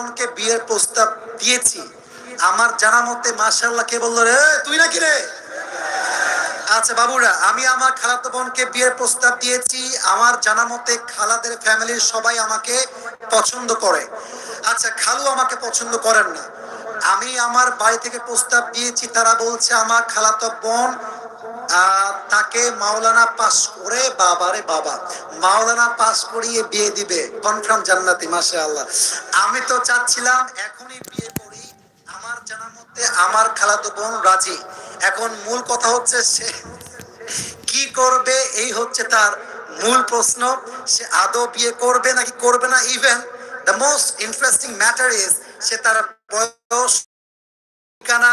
বোনকে বিয়ের প্রস্তাব দিয়েছি। আমার জানা মতে মাশাল্লাহ কে বলল রে? তুই নাকি রে? আচ্ছা বাবুরা, আমি আমার খালাতো বোনকে বিয়ের প্রস্তাব দিয়েছি। আমার জানা মতে, খালাদের ফ্যামিলির সবাই আমাকে পছন্দ করে। আচ্ছা খালু আমাকে পছন্দ করেন না। আমি আমার বাড়ি থেকে প্রস্তাব দিয়েছি, তারা বলছে, আমার খালাতো বোন তাকে মাওলানা পাস করে বাবারে বাবা। মাওলানা পাস করিয়ে বিয়ে দিবে। কনফার্ম জান্নাতি মাসে আল্লাহ আমি তো চাচ্ছিলাম এখনই বিয়ে করি। আমার জানা মতে আমার খালাতো বোন রাজি। এখন মূল কথা হচ্ছে সে কি করবে? এই হচ্ছে তার মূল প্রশ্ন। সে আদৌ বিয়ে করবে নাকি করবে না? Even the most interesting matter is সে তার বয়স ঠিকানা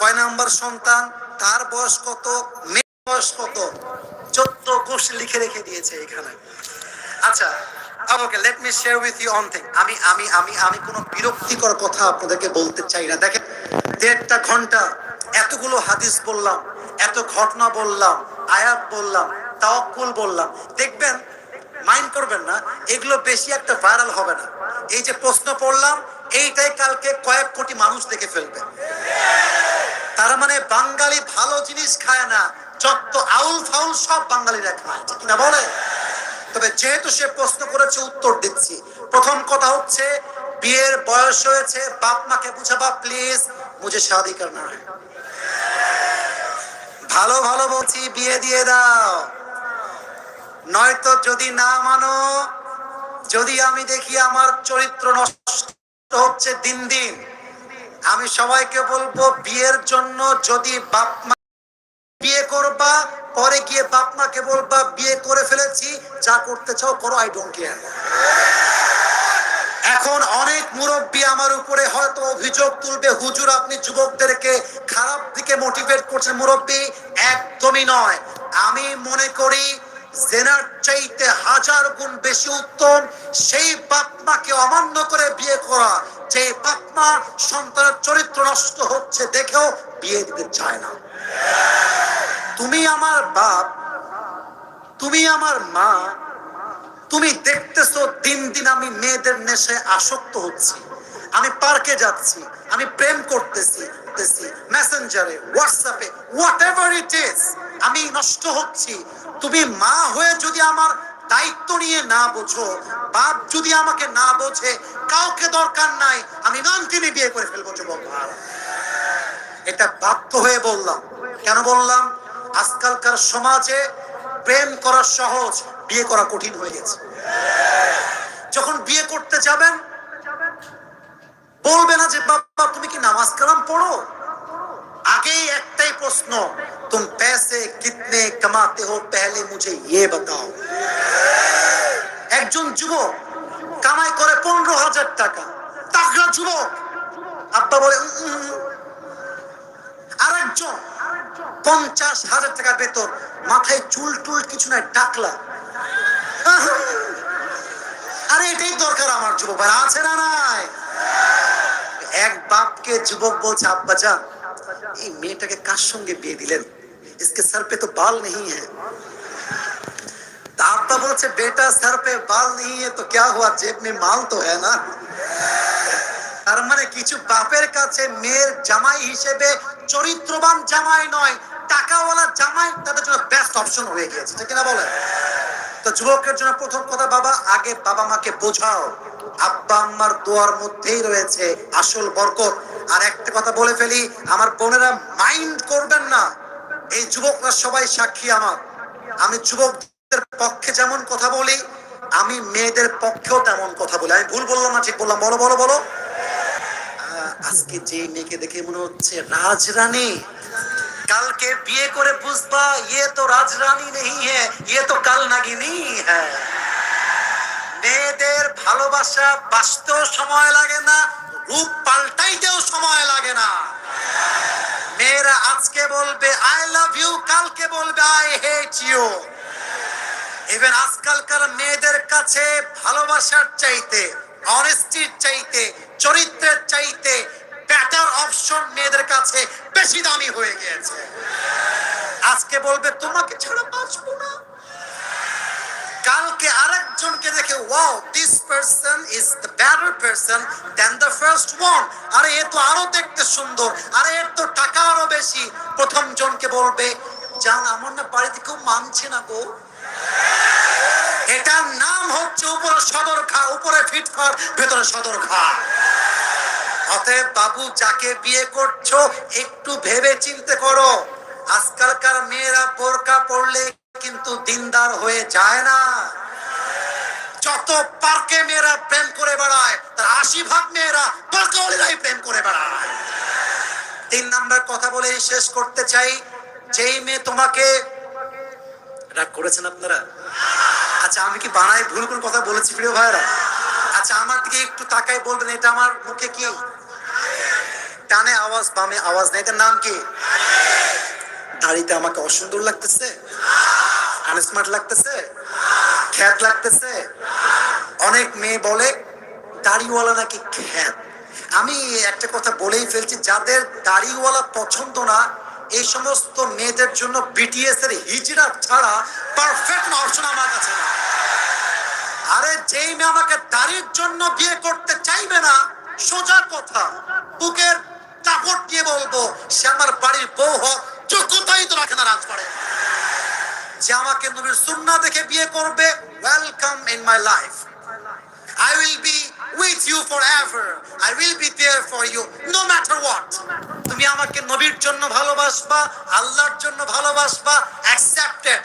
কয় নাম্বার সন্তান? তার বয়স কত? মেয়ের বয়স কত? চোদ্দ কোষ লিখে রেখে দিয়েছে এখানে। আচ্ছা okay let me share with you one thing আমি আমি আমি আমি কোনো বিরক্তিকর কথা আপনাদেরকে বলতে চাই না। দেখেন, দেড়টা ঘণ্টা এতগুলো হাদিস বললাম, এত ঘটনা বললাম, আয়াত বললাম, তাওয়াক্কুল বললাম। দেখবেন মাইন্ড করবেন না, এগুলো বেশি একটা ভাইরাল হবে না। এই যে প্রশ্ন পড়লাম, এইটাই কালকে কয়েক কোটি মানুষ দেখে ফেলবে। তার মানে বাঙালি ভালো জিনিস খায় না যত আউল ফাউল সব বাঙালিরা খায়, ঠিক না বলে? তবে যেহেতু সে প্রশ্ন করেছে, উত্তর দিচ্ছি। প্রথম কথা হচ্ছে, বিয়ের বয়স হয়েছে, বাপ মাকে বুঝাবা, প্লিজ মুঝে শাদি করনা है ভালো ভালো বলছি, বিয়ে দিয়ে দাও। নয়তো যদি না মানো, যদি আমি দেখি আমার চরিত্র নষ্ট হচ্ছে দিন দিন আমি সবাইকে বলব, বিয়ের জন্য যদি বাপ মা বিয়ে করবা, পরে গিয়ে বাপ মাকে বলবা, বিয়ে করে ফেলেছি, যা করতে চাও করো আই ডোন্ট কেয়ার এখন অনেক মুরব্বী আমার উপরে হয়তো অভিযোগ তুলবে, হুজুর, আপনি যুবকদেরকে খারাপ দিকে মোটিভেট করছেন মুরব্বী। একদমই নয়। আমি মনে করি জেনার চাইতে হাজার গুণ বেশি উত্তম, সেই বাপ মাকে অমান্য করে বিয়ে করা। যে বাপ মা সন্তানের চরিত্র নষ্ট হচ্ছে দেখেও বিয়ে দিতে চায় না। তুমি আমার বাপ, তুমি আমার মা, তুমি দেখতেছো দিন দিন আমি মেয়েদের নেশে আসক্ত হচ্ছি। আমি পার্কে যাচ্ছি, আমি প্রেম করতেছি মেসেঞ্জারে, হোয়াটসঅ্যাপে হোয়াট এভার ইট ইজ আমি নষ্ট হচ্ছি। তুমি মা হয়ে যদি আমার দায়িত্ব নিয়ে না বোঝো, বাপ যদি আমাকে না বোঝে, কাউকে দরকার নাই, আমি নানকিনি বিয়ে করে ফেলব, যুবক এটা বাধ্য হয়ে বললাম। কেন বললাম? আজকালকার সমাজে প্রেম করা সহজ, বিয়ে করা কঠিন হয়ে গেছে। যখন বিয়ে করতে যাবেন, বলবে না যে, বাবা, তুমি কি নামাজ কালাম পড়ো? আগেই একটাই প্রশ্ন তুম পেসে কিতনে কামাতে হো পেহলে মুঝে ইয়ে বাতাও একজন যুবক কামাই করে পনেরো হাজার টাকা, তাগড়া যুবক। আব্বা বলে আর একজন পঞ্চাশ হাজার টাকা বেতন, মাথায় চুল টুল কিছু নাই ডাকলা আরে, এটাই দরকার আমার যুবক আর আছে না নাই? এক বাপকে যুবক বলছে, আব্বা, যান। এই মেয়েটাকে কার সঙ্গে বিয়ে দিলেন इसके सर पे तो बाल नहीं है তা আব্বা বলছে বেটা सर पे बाल नहीं है तो क्या हुआ जेब में माल तो है ना তার মানে কিছু বাপের কাছে মেয়ের জামাই হিসেবে চরিত্রবান জামাই নয় টাকাওয়ালা জামাই তাদের জন্য বেস্ট অপশন হয়ে গিয়েছে ঠিক না বলেন তো যুবকের জন্য প্রথম কথা বাবা আগে বাবা মাকে বোঝাও আব্বা আম্মার দোয়ার মধ্যেই রয়েছে আসল বরকত আর একটা কথা বলে ফেলি, আমার বোনেরা মাইন্ড করবেন না। এই যুবকরা সবাই সাক্ষী আমার। আমি যুবকদের পক্ষে যেমন কথা বলি, আমি মেয়েদের পক্ষেও তেমন কথা বলি। আমি ভুল বললাম না, ঠিক বললাম। বলো বলো বলো। আজকে যে মেয়েকে দেখে মনে হচ্ছে রাজরানী। কালকে বিয়ে করে বুঝবা ইয়ে তো রাজরানী নেই হ্যাঁ ইয়ে তো কাল নাগিনী হ্যাঁ। মেয়েদের ভালোবাসা বাঁচতেও সময় লাগে না রূপ পাল্টাইতেও সময় লাগে না। মেয়েরা আজকে বলবে আই লাভ ইউ কালকে বলবে আই হেট ইউ ইভেন আজকালকার মেয়েদের কাছে ভালোবাসার চাইতে অনেস্টির চাইতে, চরিত্রের চাইতে বেটার অপশন মেয়েদের কাছে বেশি দামি হয়ে গিয়েছে। আজকে বলবে, তোমাকে ছাড়া বাঁচবো না। কালকে আরেকজনকে দেখে wow this person is the better person than the first one আরে, এ তো আরও দেখতে সুন্দর। আরে, এর তো টাকা আরও বেশি। প্রথম জনকে বলবে, জান, আমার না বাড়িতে কেউ মানছে না গো। এটার নাম হচ্ছে উপরে সদর খা উপরে ফিটফার ভেতরে সদর খা অতএব বাবু, যাকে বিয়ে করছ, একটু ভেবে চিন্তে করো। আজকালকার মেয়েরা বোরকা পড়লে কিন্তু দিনদার হয়ে যায় না। যত পার্কে মেয়েরা প্রেম করে বেড়ায়, তার আশি ভাগ মেয়েরা পার্কওয়ালিরাই প্রেম করে বেড়ায়। তিন নাম্বার কথা বলে শেষ করতে চাই, যেই মেয়ে তোমাকে রাগ করেছেন আপনারা? আচ্ছা আমি কি বানায় ভুল কোন কথা বলেছি প্রিয় ভাইরা আচ্ছা আমার দিকে একটু তাকাই বলবেন, এটা আমার মুখে কি? টানে আওয়াজ, বামে আওয়াজ নেই, এটার নাম কি? দাড়িতে আমাকে অসুন্দর লাগতেছে। আনস্মার্ট লাগতেছে, খ্যাত লাগতেছে। অনেক মেয়ে বলে, দাড়িওয়ালা নাকি খ্যাত? আমি একটা কথা বলেই ফেলছি, যাদের দাড়িওয়ালা পছন্দ না এই সমস্ত মেয়েদের জন্য বিটিএস এর হিজড়া ছাড়া পারফেক্ট অপশন আমার কাছে না। আরে যেই মেয়ে আমাকে দাড়ির জন্য বিয়ে করতে চাইবে না, সোজা কথা, বুকের চাপট দিয়ে বলব, সে আমার বাড়ির বউ হোক যোগ্যতাই তো রাখে না রাজপাড়ে যে আমাকে নবীর সুন্না দেখে বিয়ে করবে welcome in my life I will be with you forever I will be there for you no matter what তুমি আমাকে নবীর জন্য ভালোবাসবা, আল্লাহর জন্য ভালোবাসবা, accepted.